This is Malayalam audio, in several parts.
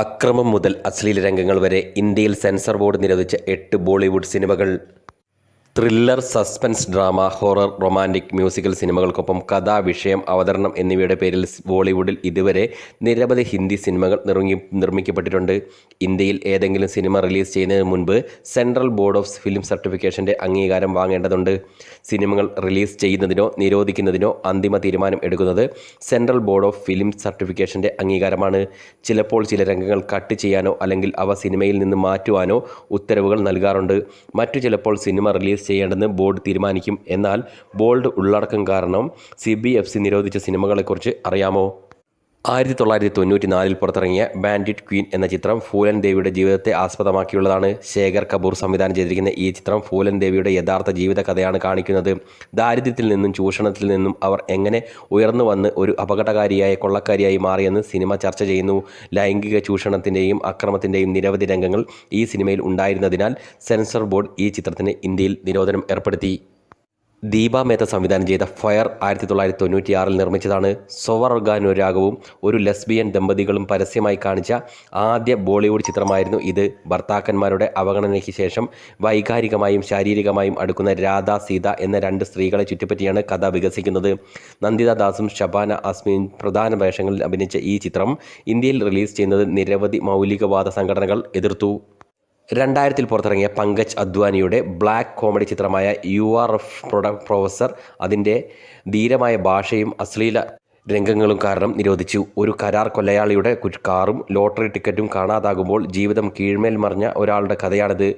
അക്രമം മുതൽ അശ്ലീല രംഗങ്ങൾ വരെ ഇന്ത്യയിൽ സെൻസർ ബോർഡ് നിരോധിച്ച എട്ട് ബോളിവുഡ് സിനിമകൾ. Thriller suspense drama horror romantic musical സിനിമകൾക്കൊപ്പം കഥ വിഷയം അവതരണം എന്നിവയുടെ പേരിൽ ബോളിവുഡിൽ ഇതുവരെ നിരവധി ഹിന്ദി സിനിമകൾ നിർമ്മി നിർമ്മിക്കപ്പെട്ടിട്ടുണ്ട്. ഇന്ത്യയിൽ ഏതെങ്കിലും സിനിമ റിലീസ് ചെയ്യുന്നതിന് മുൻപ് സെൻട്രൽ ബോർഡ് ഓഫ് ഫിലിം സർട്ടിഫിക്കേഷന്റെ അംഗീകാരം വാങ്ങേണ്ടതുണ്ട്. സിനിമകൾ റിലീസ് ചെയ്യുന്നതിനോ നിരോധിക്കുന്നതിനോ അന്തിമ തീരുമാനം എടുക്കുന്നത് സെൻട്രൽ ബോർഡ് ഓഫ് ഫിലിം സർട്ടിഫിക്കേഷന്റെ അംഗീകാരമാണ്. ചിലപ്പോൾ ചില രംഗങ്ങൾ കട്ട് ചെയ്യാനോ അല്ലെങ്കിൽ അവ സിനിമയിൽ നിന്ന് മാറ്റുവാനോ ഉത്തരവുകൾ നൽകാറുണ്ട്. മറ്റു ചിലപ്പോൾ സിനിമ റിലീസ് ചെയ്യേണ്ടെന്ന് ബോർഡ് തീരുമാനിക്കും. എന്നാൽ ബോൾഡ് ഉള്ളടക്കം കാരണം സി ബി എഫ് സി നിരോധിച്ച സിനിമകളെക്കുറിച്ച് അറിയാമോ? ആയിരത്തി തൊള്ളായിരത്തി തൊണ്ണൂറ്റി നാലിൽ പുറത്തിറങ്ങിയ ബാൻഡിറ്റ് ക്വീൻ എന്ന ചിത്രം ഫൂലൻ ദേവിയുടെ ജീവിതത്തെ ആസ്പദമാക്കിയുള്ളതാണ് ശേഖർ കപൂർ സംവിധാനം ചെയ്തിരിക്കുന്ന ഈ ചിത്രം. ഫൂലൻ ദേവിയുടെ യഥാർത്ഥ ജീവിത കഥയാണ് കാണിക്കുന്നത്. ദാരിദ്ര്യത്തിൽ നിന്നും ചൂഷണത്തിൽ നിന്നും അവർ എങ്ങനെ ഉയർന്നു വന്ന് ഒരു അപകടകാരിയായ കൊള്ളക്കാരിയായി മാറിയെന്ന് സിനിമ ചർച്ച ചെയ്യുന്നു. ലൈംഗിക ചൂഷണത്തിന്റെയും അക്രമത്തിന്റെയും നിരവധി രംഗങ്ങൾ ഈ സിനിമയിൽ ഉണ്ടായിരുന്നതിനാൽ സെൻസർ ബോർഡ് ഈ ചിത്രത്തിന് ഇന്ത്യയിൽ നിരോധനം ഏർപ്പെടുത്തി. ദീപ മേത്ത സംവിധാനം ചെയ്ത ഫയർ ആയിരത്തി തൊള്ളായിരത്തി തൊണ്ണൂറ്റിയാറിൽ നിർമ്മിച്ചതാണ് സ്വവർഗാനുരാഗവും ഒരു ലെസ്ബിയൻ ദമ്പതികളും പരസ്യമായി കാണിച്ച ആദ്യ ബോളിവുഡ് ചിത്രമായിരുന്നു ഇത്. ഭർത്താക്കന്മാരുടെ അവഗണനയ്ക്ക് ശേഷം വൈകാരികമായും ശാരീരികമായും അടുക്കുന്ന രാധ സീത എന്ന രണ്ട് സ്ത്രീകളെ ചുറ്റിപ്പറ്റിയാണ് കഥ വികസിക്കുന്നത്. നന്ദിത ദാസും ഷബാന ആസ്മിയും പ്രധാന വേഷങ്ങളിൽ അഭിനയിച്ച ഈ ചിത്രം ഇന്ത്യയിൽ റിലീസ് ചെയ്യുന്നത് നിരവധി മൗലികവാദ സംഘടനകൾ എതിർത്തു. രണ്ടായിരത്തിൽ പുറത്തിറങ്ങിയ പങ്കജ് അദ്വാനിയുടെ ബ്ലാക്ക് കോമഡി ചിത്രമായ U R F product professor അതിന്റെ ധീരമായ ഭാഷയും അശ്ലീല രംഗങ്ങളും കാരണം നിരോധിച്ചു. ഒരു കരാർ കൊലയാളിയുടെ കാറും ലോട്ടറി ടിക്കറ്റും കാണാതാകുമ്പോൾ ജീവിതം കീഴ്മേൽ മറിഞ്ഞ ഒരാളുടെ കഥയാണിത്.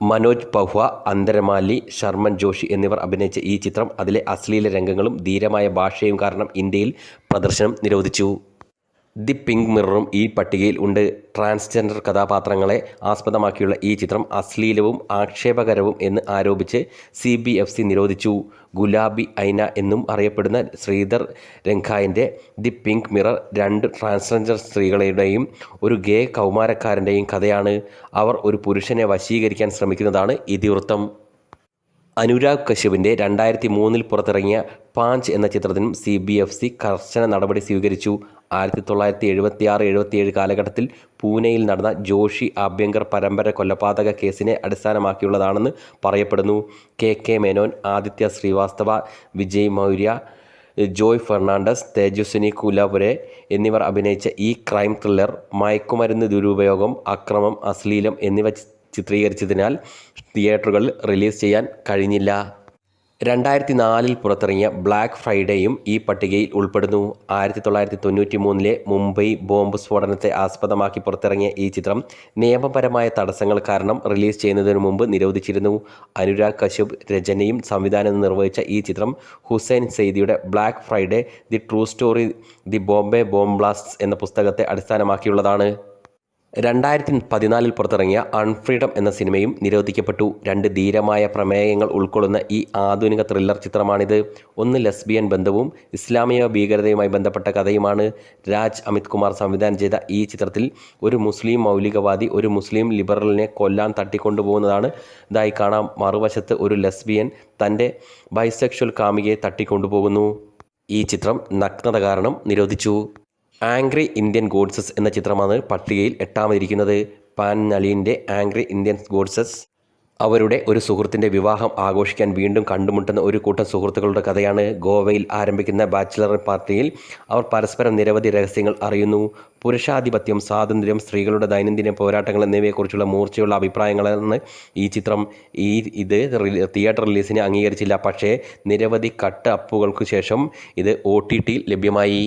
മനോജ് പഹ്വ അന്തരമാലി ശർമ്മൻ ജോഷി എന്നിവർ അഭിനയിച്ച ഈ ചിത്രം അതിലെ അശ്ലീല രംഗങ്ങളും ധീരമായ ഭാഷയും കാരണം ഇന്ത്യയിൽ പ്രദർശനം നിരോധിച്ചു. ദി പിങ്ക് മിററും ഈ പട്ടികയിൽ ഉണ്ട്. ട്രാൻസ്ജെൻഡർ കഥാപാത്രങ്ങളെ ആസ്പദമാക്കിയുള്ള ഈ ചിത്രം അശ്ലീലവും ആക്ഷേപകരവും എന്ന് ആരോപിച്ച് സി ബി എഫ് സി നിരോധിച്ചു. ഗുലാബി ഐന എന്നും അറിയപ്പെടുന്ന ശ്രീധർ രംഖായന്റെ ദി പിങ്ക് മിറർ രണ്ട് ട്രാൻസ്ജെൻഡർ സ്ത്രീകളുടെയും ഒരു ഗേ കൗമാരക്കാരന്റെയും കഥയാണ്. അവർ ഒരു പുരുഷനെ വശീകരിക്കാൻ ശ്രമിക്കുന്നതാണ് ഇതിവൃത്തം. അനുരാഗ് കശ്യപിന്റെ രണ്ടായിരത്തി മൂന്നിൽ പുറത്തിറങ്ങിയ പാഞ്ച് എന്ന ചിത്രത്തിനും സി ബി എഫ് സി കർശന നടപടി സ്വീകരിച്ചു. ആയിരത്തി തൊള്ളായിരത്തി എഴുപത്തി ആറ് എഴുപത്തിയേഴ് കാലഘട്ടത്തിൽ പൂനെയിൽ നടന്ന ജോഷി ആഭ്യങ്കർ പരമ്പര കൊലപാതക കേസിനെ അടിസ്ഥാനമാക്കിയുള്ളതാണെന്ന് പറയപ്പെടുന്നു. കെ കെ മേനോൻ ആദിത്യ ശ്രീവാസ്തവ വിജയ് മൗര്യ ജോയ് ഫെർണാണ്ടസ് തേജസ്വിനി കുലാപുരെ എന്നിവർ അഭിനയിച്ച ഈ ക്രൈം ത്രില്ലർ മയക്കുമരുന്ന് ദുരുപയോഗം അക്രമം അശ്ലീലം എന്നിവ ചിത്രീകരിച്ചതിനാൽ തിയേറ്ററുകളിൽ റിലീസ് ചെയ്യാൻ കഴിഞ്ഞില്ല. രണ്ടായിരത്തി നാലിൽ പുറത്തിറങ്ങിയ ബ്ലാക്ക് ഫ്രൈഡേയും ഈ പട്ടികയിൽ ഉൾപ്പെടുന്നു. ആയിരത്തി തൊള്ളായിരത്തി തൊണ്ണൂറ്റി മൂന്നിലെ മുംബൈ ബോംബ് സ്ഫോടനത്തെ ആസ്പദമാക്കി പുറത്തിറങ്ങിയ ഈ ചിത്രം നിയമപരമായ തടസ്സങ്ങൾ കാരണം റിലീസ് ചെയ്യുന്നതിന് മുമ്പ് നിരോധിച്ചിരുന്നു. അനുരാഗ് കശ്യപ് രചനയും സംവിധാനം നിർവഹിച്ച ഈ ചിത്രം Hussain സെയ്ദിയുടെ black friday the true story the Bombay bomb blasts എന്ന പുസ്തകത്തെ അടിസ്ഥാനമാക്കിയുള്ളതാണ്. രണ്ടായിരത്തി പതിനാലിൽ പുറത്തിറങ്ങിയ അൺഫ്രീഡം എന്ന സിനിമയും നിരോധിക്കപ്പെട്ടു. രണ്ട് ധീരമായ പ്രമേയങ്ങൾ ഉൾക്കൊള്ളുന്ന ഈ ആധുനിക ത്രില്ലർ ചിത്രമാണിത്. ഒന്ന് ലെസ്ബിയൻ ബന്ധവും ഇസ്ലാമിക ഭീകരതയുമായി ബന്ധപ്പെട്ട കഥയുമാണ്. രാജ് അമിത് കുമാർ സംവിധാനം ചെയ്ത ഈ ചിത്രത്തിൽ ഒരു മുസ്ലിം മൗലികവാദി ഒരു മുസ്ലിം ലിബറലിനെ കൊല്ലാൻ തട്ടിക്കൊണ്ടുപോകുന്നതാണ്. ഇതായി കാണാം മറുവശത്ത് ഒരു ലെസ്ബിയൻ തന്റെ ബൈസെക്ഷൽ കാമികയെ തട്ടിക്കൊണ്ടുപോകുന്നു. ഈ ചിത്രം നഗ്നത കാരണം നിരോധിച്ചു. ആംഗ്രി ഇന്ത്യൻ ഗോഡ്സസ് എന്ന ചിത്രമാണ് പട്ടികയിൽ എട്ടാമതിരിക്കുന്നത്. പാൻ നലീന്റെ ആംഗ്രി ഇന്ത്യൻ ഗോഡ്സസ് അവരുടെ ഒരു സുഹൃത്തിന്റെ വിവാഹം ആഘോഷിക്കാൻ വീണ്ടും കണ്ടുമുട്ടുന്ന ഒരു കൂട്ടം സുഹൃത്തുക്കളുടെ കഥയാണ് ഗോവയിൽ ആരംഭിക്കുന്ന ബാച്ചിലർ പാർട്ടിയിൽ. അവർ പരസ്പരം നിരവധി രഹസ്യങ്ങൾ അറിയുന്നു. പുരുഷാധിപത്യം സ്വാതന്ത്ര്യം സ്ത്രീകളുടെ ദൈനംദിന പോരാട്ടങ്ങൾ എന്നിവയെക്കുറിച്ചുള്ള മൂർച്ചയുള്ള അഭിപ്രായങ്ങളാണ് ഈ ചിത്രം. ഈ ഇത് തിയേറ്റർ റിലീസിനെ അംഗീകരിച്ചില്ല. പക്ഷേ നിരവധി കട്ട് അപ്പുകൾക്ക് ശേഷം ഇത് ഒ ലഭ്യമായി.